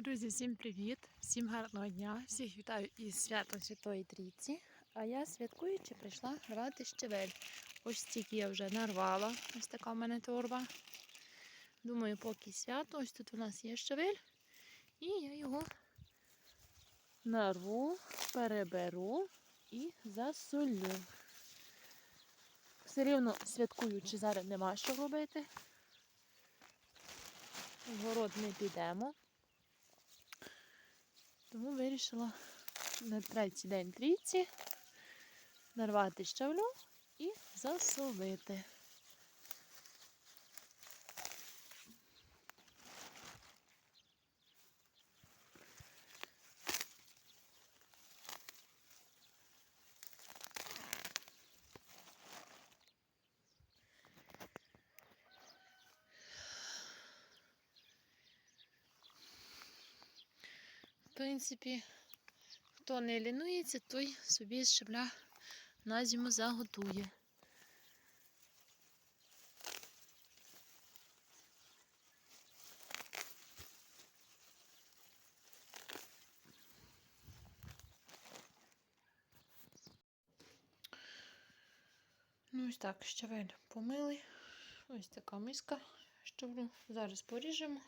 Друзі, всім привіт! Всім гарного дня! Всіх вітаю із святом Святої Трійці. А я святкуючи прийшла рвати щавель. Ось стільки я вже нарвала. Ось така в мене торба. Думаю, поки свято, ось тут у нас є щавель. І я його нарву, переберу і засолю. Все рівно святкуючи, зараз нема що робити. В город не підемо. Тому вирішила на третій день трійці нарвати щавлю і засолити. Принципі, хто не лінується, той собі з щебля на зиму заготує. Ну, ось так, щавель помили. Ось така миска щавлю. Зараз поріжемо.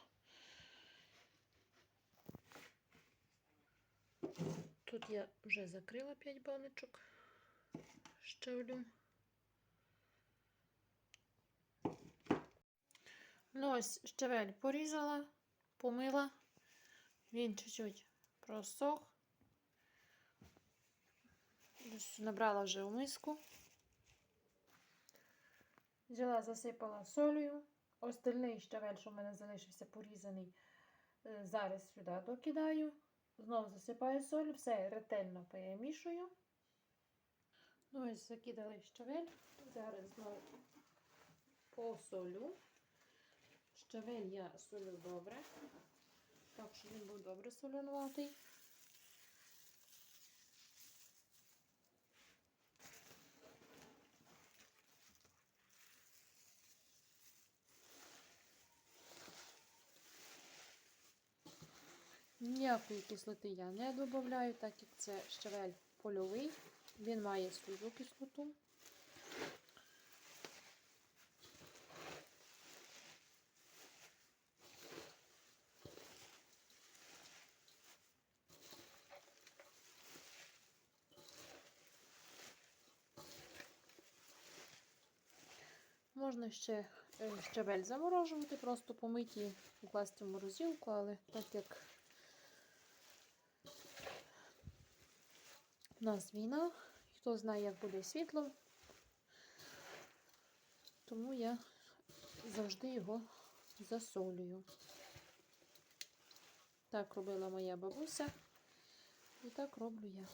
Тут я вже закрила 5 баночок щавлю. Ну, ось щавель порізала, помила. Він чуть-чуть просох. Ось Набрала вже у миску. Взяла, засипала солью. Остальний щавель, що в мене залишився порізаний, е, зараз сюди докидаю. Знову засипаю соль, все ретельно перемішую. Ну, ось закидали щавель. Зараз знову посолю. Щавель я солю добре, так що він був добре солянуватий. Ніякої кислоти я не додаю, так як це щавель польовий, він має свою кислоту. Можна ще е, щавель заморожувати, просто помиті, укласти в морозилку, але так як У нас війна, хто знає, як буде світло, тому я завжди його засолюю. Так робила моя бабуся, і так роблю я.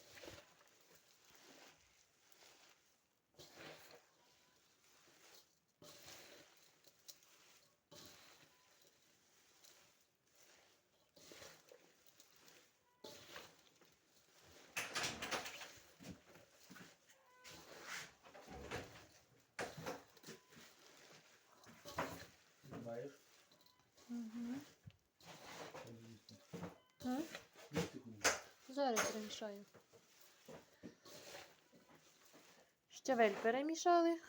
Угу. Зараз перемішаю. Щавель перемішали.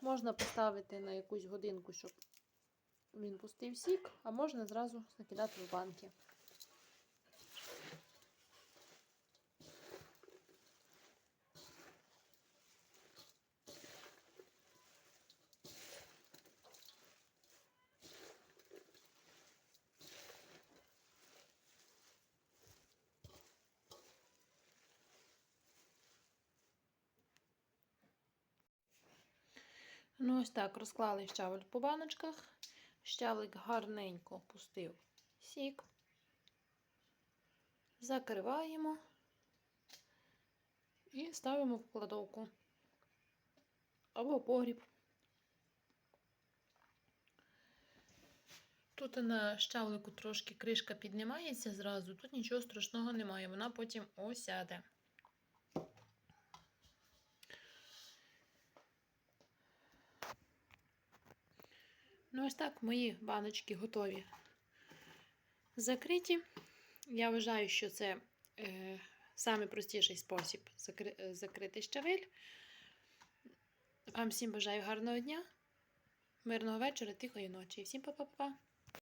Можна поставити на якусь годинку, щоб він пустив сік, а можна зразу накидати в банки. Ну, ось так розклали щавель по баночках. Щавлик гарненько пустив сік. Закриваємо і ставимо в кладовку або погріб. Тут на щавлику трошки кришка піднімається зразу, тут нічого страшного немає, вона потім осяде. Ну, ось так мої баночки готові закриті. Я вважаю, що це е, найпростіший спосіб закри- закрити щавель. Вам всім бажаю гарного дня, мирного вечора, тихої ночі. Всім па-па-па.